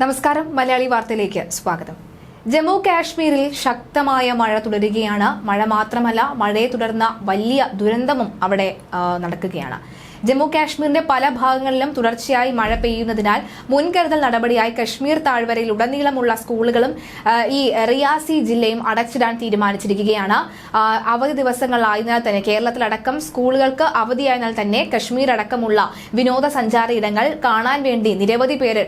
നമസ്കാരം മലയാളി വാർത്തയിലേക്ക് സ്വാഗതം. ജമ്മു കാശ്മീരിൽ ശക്തമായ മഴ തുടരുകയാണ്. മഴ മാത്രമല്ല മഴയെ തുടർന്ന വലിയ ദുരന്തവും അവിടെ നടക്കുകയാണ്. ജമ്മു കാശ്മീരിന്റെ പല ഭാഗങ്ങളിലും തുടർച്ചയായി മഴ പെയ്യുന്നതിനാൽ മുൻകരുതൽ നടപടിയായി കശ്മീർ താഴ്വരയിൽ ഉടനീളമുള്ള സ്കൂളുകളും ഈ റിയാസി ജില്ലയും അടച്ചിടാൻ തീരുമാനിച്ചിരിക്കുകയാണ്. അവധി ദിവസങ്ങളായതിനാൽ തന്നെ കേരളത്തിലടക്കം സ്കൂളുകൾക്ക് അവധിയായതിനാൽ തന്നെ കശ്മീർ അടക്കമുള്ള വിനോദസഞ്ചാര ഇടങ്ങൾ കാണാൻ വേണ്ടി നിരവധി പേര്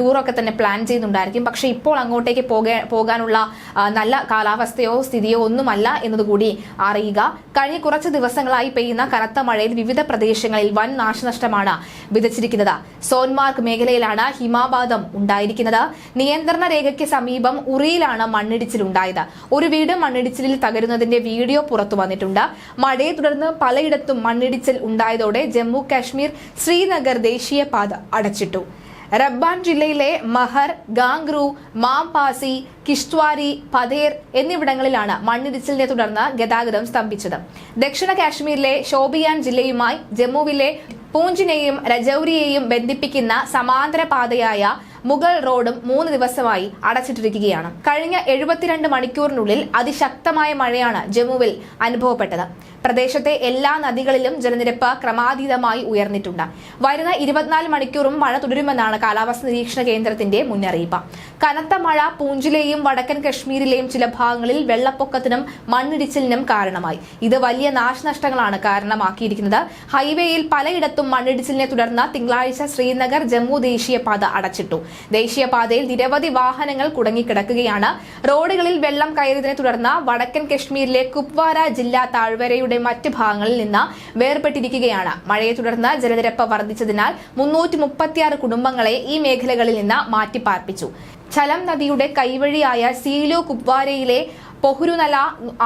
ടൂറൊക്കെ തന്നെ പ്ലാൻ ചെയ്യുന്നുണ്ടായിരിക്കും. പക്ഷേ ഇപ്പോൾ അങ്ങോട്ടേക്ക് പോകാനുള്ള നല്ല കാലാവസ്ഥയോ സ്ഥിതിയോ ഒന്നുമല്ല എന്നതുകൂടി അറിയുക. കഴിഞ്ഞ കുറച്ച് ദിവസങ്ങളായി പെയ്യുന്ന കനത്ത മഴയിൽ വിവിധ പ്രദേശങ്ങളിൽ വൻ നാശനഷ്ടമാണ് വിതച്ചിരിക്കുന്നത്. സോൻമാർഗ് മേഖലയിലാണ് ഹിമാപാതം ഉണ്ടായിരിക്കുന്നത്. നിയന്ത്രണ രേഖയ്ക്ക് സമീപം ഉറിയിലാണ് മണ്ണിടിച്ചിലുണ്ടായത്. ഒരു വീട് മണ്ണിടിച്ചിലിൽ തകരുന്നതിന്റെ വീഡിയോ പുറത്തു വന്നിട്ടുണ്ട്. മഴയെ തുടർന്ന് പലയിടത്തും മണ്ണിടിച്ചിൽ ഉണ്ടായതോടെ ജമ്മു കാശ്മീർ ശ്രീനഗർ ദേശീയപാത അടച്ചിട്ടു. റബ്ബാൻ ജില്ലയിലെ മഹർ ഗാംഗ്രു മാംപാസി കിഷ്ത്വാരി പതേർ എന്നിവിടങ്ങളിലാണ് മണ്ണിടിച്ചിലിനെ തുടർന്ന് ഗതാഗതം സ്തംഭിച്ചത്. ദക്ഷിണ കാശ്മീരിലെ ഷോബിയാൻ ജില്ലയുമായി ജമ്മുവിലെ പൂഞ്ചിനെയും രജൌരിയെയും ബന്ധിപ്പിക്കുന്ന സമാന്തര പാതയായ മുഗൾ റോഡും മൂന്ന് ദിവസമായി അടച്ചിട്ടിരിക്കുകയാണ്. കഴിഞ്ഞ എഴുപത്തിരണ്ട് മണിക്കൂറിനുള്ളിൽ അതിശക്തമായ മഴയാണ് ജമ്മുവിൽ അനുഭവപ്പെട്ടത്. പ്രദേശത്തെ എല്ലാ നദികളിലും ജലനിരപ്പ് ക്രമാതീതമായി ഉയർന്നിട്ടുണ്ട്. വരുന്ന ഇരുപത്തിനാല് മണിക്കൂറും മഴ തുടരുമെന്നാണ് കാലാവസ്ഥ നിരീക്ഷണ കേന്ദ്രത്തിന്റെ മുന്നറിയിപ്പ്. കനത്ത മഴ പൂഞ്ചിലെയും വടക്കൻ കശ്മീരിലെയും ചില ഭാഗങ്ങളിൽ വെള്ളപ്പൊക്കത്തിനും മണ്ണിടിച്ചിലിനും കാരണമായി. ഇത് വലിയ നാശനഷ്ടങ്ങളാണ് കാരണമാക്കിയിരിക്കുന്നത്. ഹൈവേയിൽ പലയിടത്തും മണ്ണിടിച്ചിലിനെ തുടർന്ന് തിങ്കളാഴ്ച ശ്രീനഗർ ജമ്മു ദേശീയപാത അടച്ചിട്ടു. ദേശീയപാതയിൽ നിരവധി വാഹനങ്ങൾ കുടുങ്ങിക്കിടക്കുകയാണ്. റോഡുകളിൽ വെള്ളം കയറിയതിനെ തുടർന്ന് വടക്കൻ കശ്മീരിലെ കുപ്വാര ജില്ലാ താഴ്വരയുടെ മറ്റ് ഭാഗങ്ങളിൽ നിന്ന് വേർപെട്ടിരിക്കുകയാണ്. മഴയെ തുടർന്ന് ജലനിരപ്പ് വർദ്ധിച്ചതിനാൽ മുന്നൂറ്റി മുപ്പത്തിയാറ് കുടുംബങ്ങളെ ഈ മേഖലകളിൽ നിന്ന് മാറ്റിപ്പാർപ്പിച്ചു. ചലം നദിയുടെ കൈവഴിയായ സീലു കുപ്വാരയിലെ പൊഹുരുനല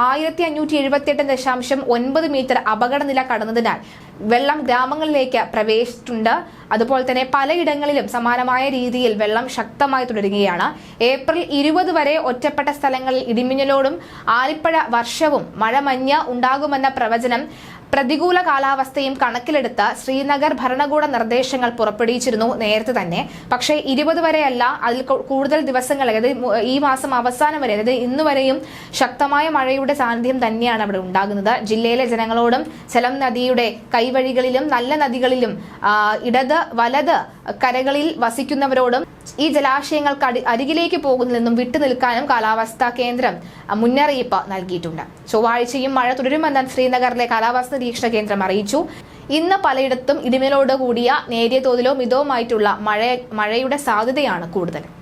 ആയിരത്തി അഞ്ഞൂറ്റി എഴുപത്തിയെട്ട് ദശാംശം ഒൻപത് മീറ്റർ അപകടനില കടന്നതിനാൽ വെള്ളം ഗ്രാമങ്ങളിലേക്ക് പ്രവേശിച്ചിട്ടുണ്ട്. അതുപോലെ തന്നെ പലയിടങ്ങളിലും സമാനമായ രീതിയിൽ വെള്ളം ശക്തമായി തുടരുകയാണ്. ഏപ്രിൽ ഇരുപത് വരെ ഒറ്റപ്പെട്ട സ്ഥലങ്ങളിൽ ഇടിമിന്നലോടും ആലിപ്പഴ വർഷവും മഴ മഞ്ഞ ഉണ്ടാകുമെന്ന പ്രവചനം പ്രതികൂല കാലാവസ്ഥയും കണക്കിലെടുത്ത് ശ്രീനഗർ ഭരണകൂട നിർദ്ദേശങ്ങൾ പുറപ്പെടുവിച്ചിരുന്നു നേരത്തെ തന്നെ. പക്ഷേ ഇരുപത് വരെയല്ല അതിൽ കൂടുതൽ ദിവസങ്ങൾ അതായത് ഈ മാസം അവസാനം വരെ അതായത് ഇന്ന് വരെയും ശക്തമായ മഴയുടെ സാന്നിധ്യം തന്നെയാണ് അവിടെ ഉണ്ടാകുന്നത്. ജില്ലയിലെ ജനങ്ങളോടും ചലം നദിയുടെ കൈവഴികളിലും നല്ല നദികളിലും ഇടത് വലത് കരകളിൽ വസിക്കുന്നവരോടും ഈ ജലാശയങ്ങൾക്ക് അടി- അരികിലേക്ക് പോകുന്നതിൽ വിട്ടുനിൽക്കാനും കാലാവസ്ഥാ കേന്ദ്രം മുന്നറിയിപ്പ് നൽകിയിട്ടുണ്ട്. ചൊവ്വാഴ്ചയും മഴ തുടരുമെന്ന് ശ്രീനഗറിലെ കാലാവസ്ഥാ നിരീക്ഷണ കേന്ദ്രം അറിയിച്ചു. ഇന്ന് പലയിടത്തും ഇടിമിനോട് കൂടിയ നേരിയ തോതിലോ മിതവുമായിട്ടുള്ള മഴ മഴയുടെ സാധ്യതയാണ് കൂടുതൽ.